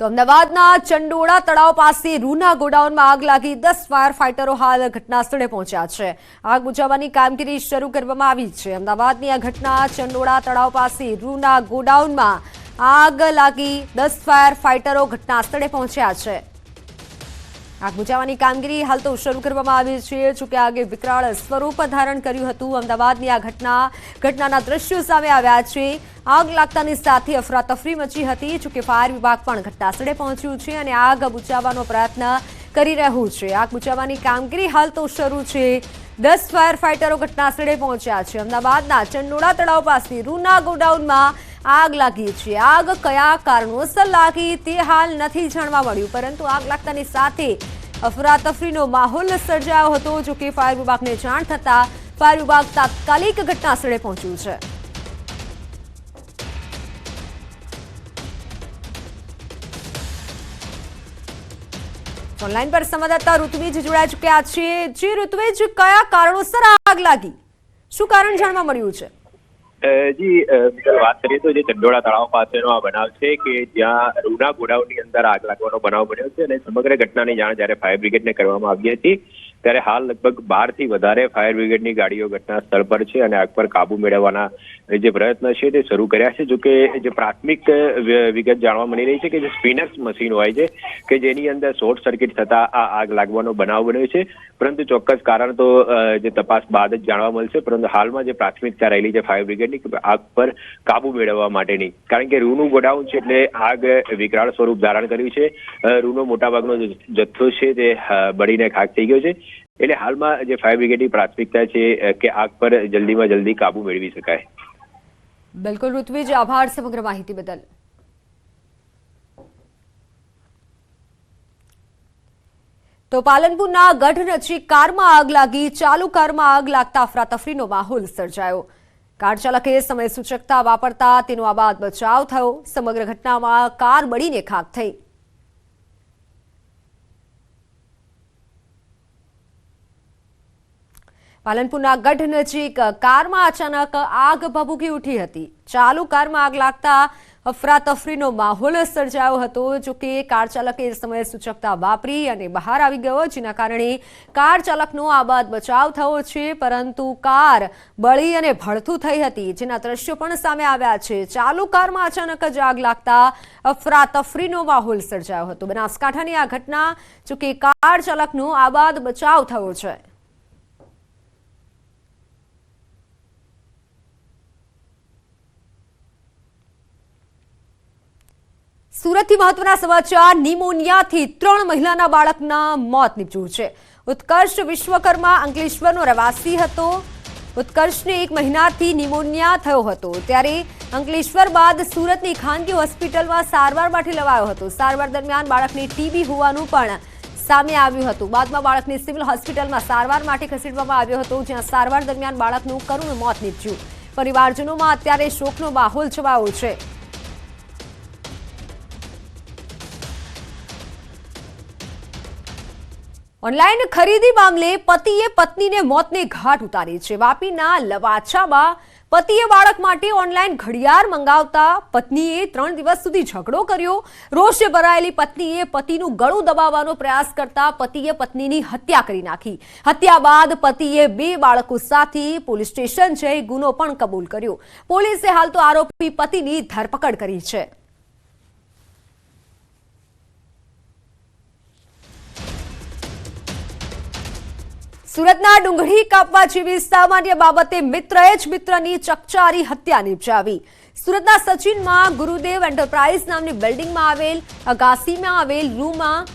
તો અમદાવાદના ચંડોળા તળાવ પાસે રૂના ગોડાઉનમાં આગ લાગી દસ ફાયર ફાઇટરો હાલ ઘટનાસ્થળે પહોંચ્યા છે. આગ બુઝાવવાની કામગીરી શરૂ કરવામાં આવી છે. અમદાવાદની આ ઘટના ચંડોળા તળાવ પાસે રૂના ગોડાઉનમાં આગ લાગી દસ ફાયર ફાઇટરો ઘટનાસ્થળે પહોંચ્યા છે. આગ બુજાવવાની કામગીરી હાલ તો શરૂ કરવામાં આવી છે. જોકે આગે વિકરાળ સ્વરૂપ ધારણ કર્યું હતું. અમદાવાદની આ ઘટના, ઘટનાના દ્રશ્યો સામે આવ્યા છે. આગ લાગતાની સાથે અફરાતફરી મચી હતી. જોકે ફાયર વિભાગ પણ ઘટના સ્થળે પહોંચ્યું છે અને આગ બુજાવવાનો પ્રયત્ન કરી રહ્યું છે. આગ બુજાવવાની કામગીરી હાલ તો શરૂ છે. દસ ફાયર ફાઇટરો ઘટનાસ્થળે પહોંચ્યા છે. અમદાવાદના ચંડોળા તળાવ પાસે રૂના ગોડાઉનમાં આગ લાગી છે. આગ કયા કારણોસર લાગી તે હાલ નથી જાણવા મળ્યું. પરંતુ આગ લાગતાની સાથે અફરાતફરીનો માહોલ સર્જાયો હતો, જો કે ફાયર વિભાગને જાણ થતાં ફાયર વિભાગ તાત્કાલિક ઘટના સ્થળે પહોંચ્યું છે. ઓનલાઈન પર સંવાદદાતા ઋત્વિજ જોડાઈ ચૂક્યા છે. જે ઋત્વિજ, કયા કારણોસર આગ લાગી? શું કારણ જાણવા મળ્યું છે? જી વાત કરીએ તો જે ચંડોળા તળાવ પાસેનો આ બનાવ છે કે જ્યાં રૂના ગોડાઉનની અંદર આગ લાગવાનો બનાવ બન્યો છે અને સમગ્ર ઘટનાની જાણ જ્યારે ફાયર બ્રિગેડને કરવામાં આવી હતી ત્યારે હાલ લગભગ બારથી વધારે ફાયર બ્રિગેડની ગાડીઓ ઘટના સ્થળ પર છે અને આગ પર કાબુ મેળવવાના જે પ્રયત્ન છે તે શરૂ કર્યા છે. જોકે જે પ્રાથમિક વિગત જાણવા મળી રહી છે કે જે સ્પિનર્સ મશીન હોય છે કે જેની અંદર શોર્ટ સર્કિટ થતા આ આગ લાગવાનો બનાવ બન્યો છે. પરંતુ ચોક્કસ કારણ તો જે તપાસ બાદ જ જાણવા મળશે. પરંતુ હાલમાં જે પ્રાથમિકતા રહેલી છે ફાયર બ્રિગેડની આગ પર કાબુ મેળવવા માટેની. કારણ કે રૂનું ગોડાઉન છે એટલે આગ વિકરાળ સ્વરૂપ ધારણ કર્યું છે. રૂનો મોટાભાગનો જથ્થો છે તે બળીને ખાક થઈ ગયો છે. એટલે હાલમાં જે ફાયર બ્રિગેડની પ્રાથમિકતા છે કે આગ પર જલ્દીમાં જલ્દી કાબુ મેળવી શકાય. બિલકુલ, ઋત્વિજ, આભાર સમગ્ર માહિતી બદલ. તો પાલનપુરના ગઢ નજીક કારમાં આગ લાગી, ચાલુ કારમાં આગ લાગતા અફરાતફરીનો માહોલ સર્જાયો. કાર ચાલકે સમય સૂચકતા વાપરતા તેનો આબાદ બચાવ થયો. સમગ્ર ઘટનામાં કાર બળીને ખાક થઈ. પાલનપુરના ગઢ નજીક કારમાં અચાનક આગ ભભૂકી ઉઠી હતી. ચાલુ કારમાં આગ લાગતા અફરાતફરીનો માહોલ સર્જાયો હતો, જો કે કાર ચાલકે એ સમયે સૂચકતા વાપરી અને બહાર આવી ગયો, જેના કારણે કાર ચાલકનો આબાદ બચાવ થયો છે, પરંતુ કાર બળી અને ભળથું થઈ હતી, જેના દ્રશ્યો પણ સામે આવ્યા છે. ચાલુ કારમાં અચાનક જ આગ લાગતા અફરાતફરીનો માહોલ સર્જાયો હતો. બનાસકાંઠાની આ ઘટના, જો કે કાર ચાલકનો આબાદ બચાવ થયો છે. સુરતથી મહત્વના સમાચાર. નિમોનિયાથી ત્રણ મહિલાના બાળકના મોત નીપજ્યું છે. ઉત્કર્ષ વિશ્વકર્મા અંકલેશ્વરનો રહેવાસી હતો. ઉત્કર્ષને એક મહિનાથી નિમોનિયા થયો હતો. ત્યારે અંકલેશ્વર બાદ સુરતની ખાનગી હોસ્પિટલમાં સારવાર માટે લવાયો હતો. સારવાર દરમિયાન બાળકને ટીબી હોવાનું પણ સામે આવ્યું હતું. બાદમાં બાળકને સિવિલ હોસ્પિટલમાં સારવાર માટે ખસેડવામાં આવ્યો હતો, જ્યાં સારવાર દરમિયાન બાળકનું કરુણ મોત નીપજ્યું. પરિવારજનોમાં અત્યારે શોકનો માહોલ છવાયો છે. ઓનલાઈન ખરીદી મામલે પતિએ પત્નીને મોતને ઘાટ ઉતારી છે. વાપીના લવાછામાં પતિએ બાળક માટે ઓનલાઈન ઘડિયાળ મંગાવતા પત્નીએ ત્રણ દિવસ સુધી ઝઘડો કર્યો. રોષે ભરાયેલી પત્નીએ પતિનું ગળું દબાવવાનો પ્રયાસ કરતા પતિએ પત્નીની હત્યા કરી નાખી. હત્યા બાદ પતિએ બે બાળકો સાથે પોલીસ સ્ટેશન જઈ ગુનો પણ કબૂલ કર્યો. પોલીસે હાલ તો આરોપી પતિની ધરપકડ કરી છે. સુરતના ડુંગળી કાપવા જેવી સામાન્ય બાબતે મિત્રએ જ મિત્રની ચકચારી હત્યા નિપજાવી. સુરતના સચિનમાં ગુરુદેવ એન્ટરપ્રાઇઝ નામની બિલ્ડિંગમાં આવેલ, અગાસીમાં આવેલ રૂમમાં,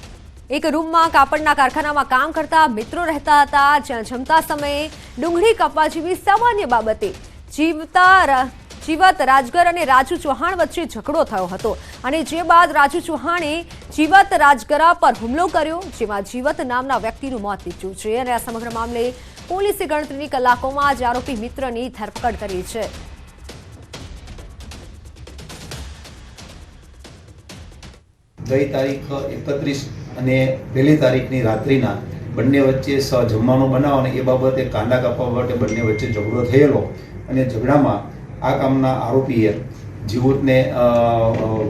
એક રૂમમાં કાપડના કારખાનામાં કામ કરતા મિત્રો રહેતા હતા. જ્યાં જમતા સમયે ડુંગળી કાપવા જેવી સામાન્ય બાબતે જીવતા જીવત રાજગર અને રાજુ ચૌહાણ વચ્ચે ઝઘડો થયો હતો. અને જે બાદ રાજુ ચૌહાણે જીવત રાજગરા પર હુમલો કર્યો, જેમાં જીવત નામના વ્યક્તિનું મોત નીપજ્યું છે અને આ સમગ્ર મામલે પોલીસે ગણતરીની કલાકોમાં જ આરોપી મિત્રની ધરપકડ કરી છે. ગઈ તારીખ એકત્રીસ અને પહેલી તારીખની રાત્રિના બંને વચ્ચે જમવાનો બનાવ અને એ બાબતે કાંડા કાપવા માટે બંને વચ્ચે ઝઘડો થયેલો અને ઝઘડામાં આ કામના આરોપીએ જીવતને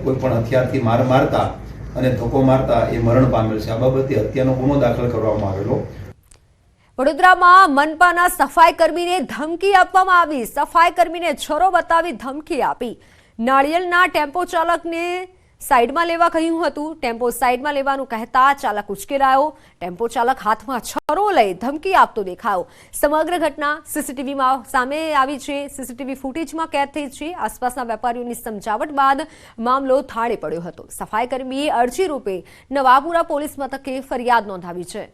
કોઈ પણ હથિયારથી માર મારતા અને ધક્કો મારતા એ મરણ પામેલ છે. આ બાબતે હત્યાનો ગુનો દાખલ કરવામાં આવેલો. વડોદરામાં મનપાના સફાઈ કર્મીને ધમકી આપવામાં આવી. સફાઈ કર્મીને છરો બતાવી ધમકી આપી. નાળિયેરના ટેમ્પો ચાલકને સાઈડમાં લેવા કહ્યું હતું. ટેમ્પો સાઈડમાં લેવાનું કહેતા ચાલક ઉશ્કેરાયો ટેમ્પો ચાલક હાથમાં છરો લઈ ધમકી આપતો દેખાયો. સમગ્ર ઘટના સીસીટીવીમાં સામે આવી છે. સીસીટીવી ફૂટેજમાં કેદ થઈ છે. આસપાસના વેપારીઓની સમજાવટ બાદ મામલો થાળે પડ્યો હતો. સફાઈ કર્મીએ અરજી રૂપે નવાપુરા પોલીસ મથકે ફરિયાદ નોંધાવી છે.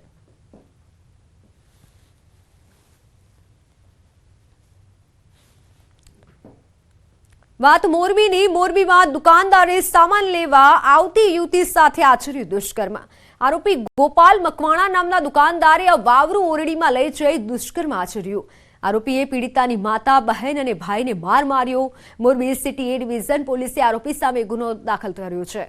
વાત મોરબીની. મોરબીમાં દુકાનદારે સામાન લેવા આવતી યુવતી સાથે આચર્યું દુષ્કર્મ. આરોપી ગોપાલ મકવાણા નામના દુકાનદારે આ વાવરું ઓરડીમાં લઈ જઈ દુષ્કર્મ આચર્યું. આરોપીએ પીડિતાની માતા, બહેન અને ભાઈને માર માર્યો. મોરબી સિટી એ ડિવિઝન પોલીસે આરોપી સામે ગુનો દાખલ કર્યો છે.